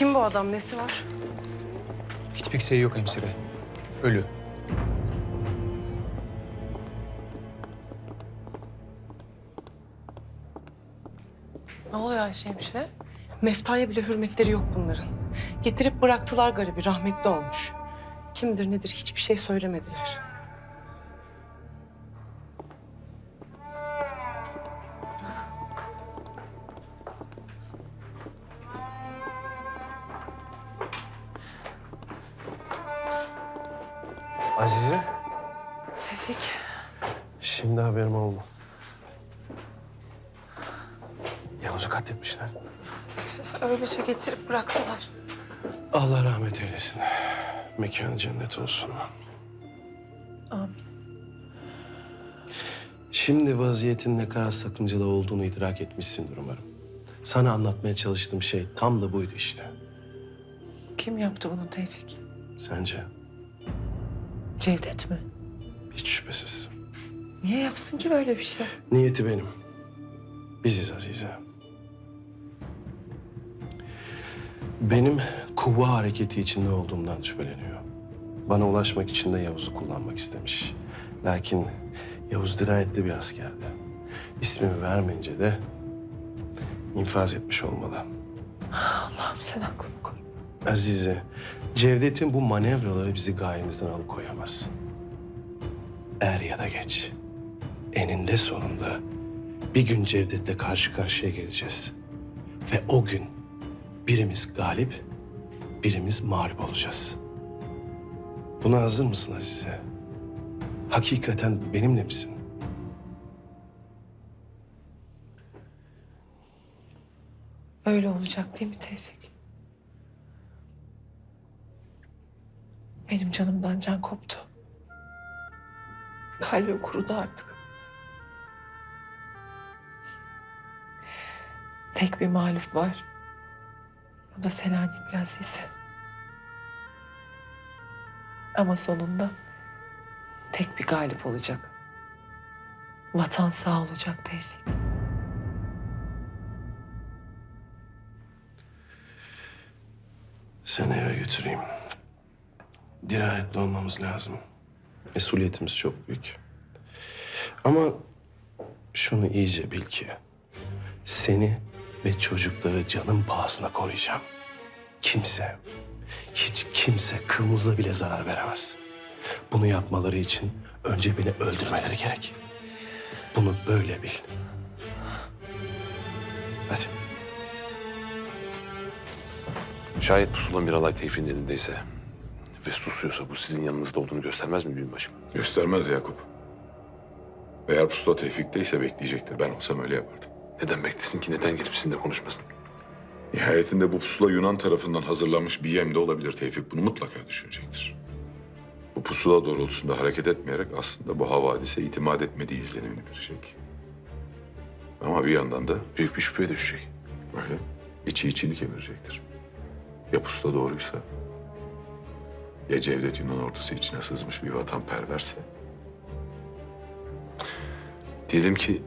Kim bu adam? Nesi var? Hiçbir şey yok hemşire. Ölü. Ne oluyor Ayşe hemşire? Meftaya bile hürmetleri yok bunların. Getirip bıraktılar garibi. Rahmetli olmuş. Kimdir nedir hiçbir şey söylemediler. Azize, Tevfik. şimdi haberim oldu. Yavuz'u katletmişler. Öylece getirip bıraktılar. Allah rahmet eylesin. Mekanı cennet olsun. Amin. Şimdi vaziyetin ne kadar sakıncalı olduğunu idrak etmişsindir umarım. Sana anlatmaya çalıştığım şey tam da buydu işte. Kim yaptı bunu Tevfik? Sence? Cevdet mi? Hiç şüphesiz. Niye yapsın ki böyle bir şey? Niyeti benim. Biziz Azize. Benim kuvva hareketi içinde olduğumdan şüpheleniyor. Bana ulaşmak için de Yavuz'u kullanmak istemiş. Lakin Yavuz dirayetli bir askerdi. İsmimi vermeyince de infaz etmiş olmalı. Allah'ım sen aklımı. Azize, Cevdet'in bu manevraları bizi gayemizden alıkoyamaz. Er ya da geç, eninde sonunda bir gün Cevdet'le karşı karşıya geleceğiz. Ve o gün birimiz galip, birimiz mağlup olacağız. Buna hazır mısın Azize? Hakikaten benimle misin? Öyle olacak değil mi Tevfik? Benim canımdan can koptu. Kalbim kurudu artık. Tek bir mağlup var. O da Selanikli Azize. Ama sonunda tek bir galip olacak. Vatan sağ olacak Tevfik. Seni eve götüreyim. Dirayetli olmamız lazım. Mesuliyetimiz çok büyük. Ama şunu iyice bil ki... ...seni ve çocukları canın pahasına koruyacağım. Kimse, hiç kimse kılınıza bile zarar veremez. Bunu yapmaları için önce beni öldürmeleri gerek. Bunu böyle bil. Hadi. Şayet pusula Miralay Tevfik'in elindeyse ve susuyorsa bu sizin yanınızda olduğunu göstermez mi binbaşım? Göstermez Yakup. Eğer pusula Tevfik'teyse bekleyecektir. Ben olsam öyle yapardım. Neden beklesin ki? Neden gelip sizinle konuşmasın? Nihayetinde bu pusula Yunan tarafından hazırlanmış bir yem de olabilir Tevfik. Bunu mutlaka düşünecektir. Bu pusula doğrultusunda hareket etmeyerek aslında bu havadise itimat etmediği izlenimini verecek. Ama bir yandan da Büyük bir şüpheye düşecek. böyle içi içini kemirecektir. Ya pusula doğruysa, ya Cevdet Yunan ordusu içine sızmış bir vatanperverse, Diyelim ki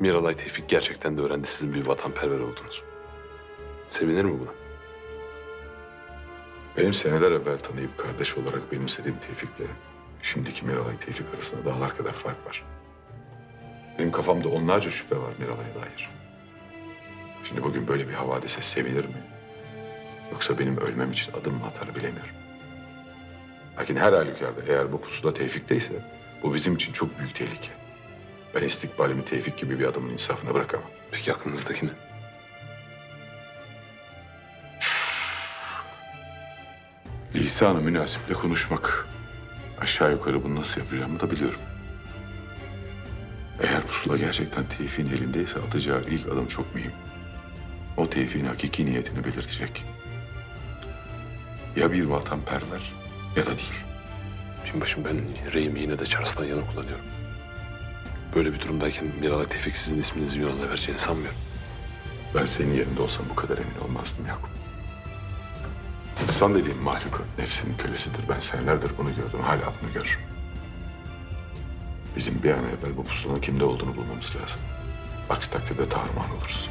Miralay Tevfik gerçekten de öğrendi sizin bir vatanperver olduğunuzu. Sevinir mi buna? Benim seneler evvel tanıyıp kardeş olarak benimsediğim Tevfik'le şimdiki Miralay Tevfik arasında dağlar kadar fark var. Benim kafamda onlarca şüphe var Miralay'a dair. Şimdi bugün böyle bir havadise sevinir mi? Yoksa benim ölmem için adım mı atar bilemiyorum. Lakin her halükarda eğer bu pusuda Tevfik'teyse bu bizim için çok büyük tehlike. Ben istikbalimi Tevfik gibi bir adamın insafına bırakamam. Peki aklınızdaki ne? Lisanı münasiple konuşmak. Aşağı yukarı bunu nasıl yapacağımı da biliyorum. Eğer pusula gerçekten Tevfik'in elindeyse atacağı ilk adım çok mühim. O Tevfik'in hakiki niyetini belirtecek. Ya bir vatanperver ya da değil. Binbaşım ben reyimi yine de Charles'tan yana kullanıyorum. Böyle bir durumdayken Miralay Tevfik sizin isminizi Yunan'a vereceğini sanmıyorum. Ben senin yerinde olsam bu kadar emin olmazdım Yakup. İnsan dediğin mahluk nefsinin kölesidir. Ben senelerdir bunu gördüm. Hala bunu görürüm. Bizim bir an evvel bu pusulanın kimde olduğunu bulmamız lazım. Aksi takdirde tarumar oluruz.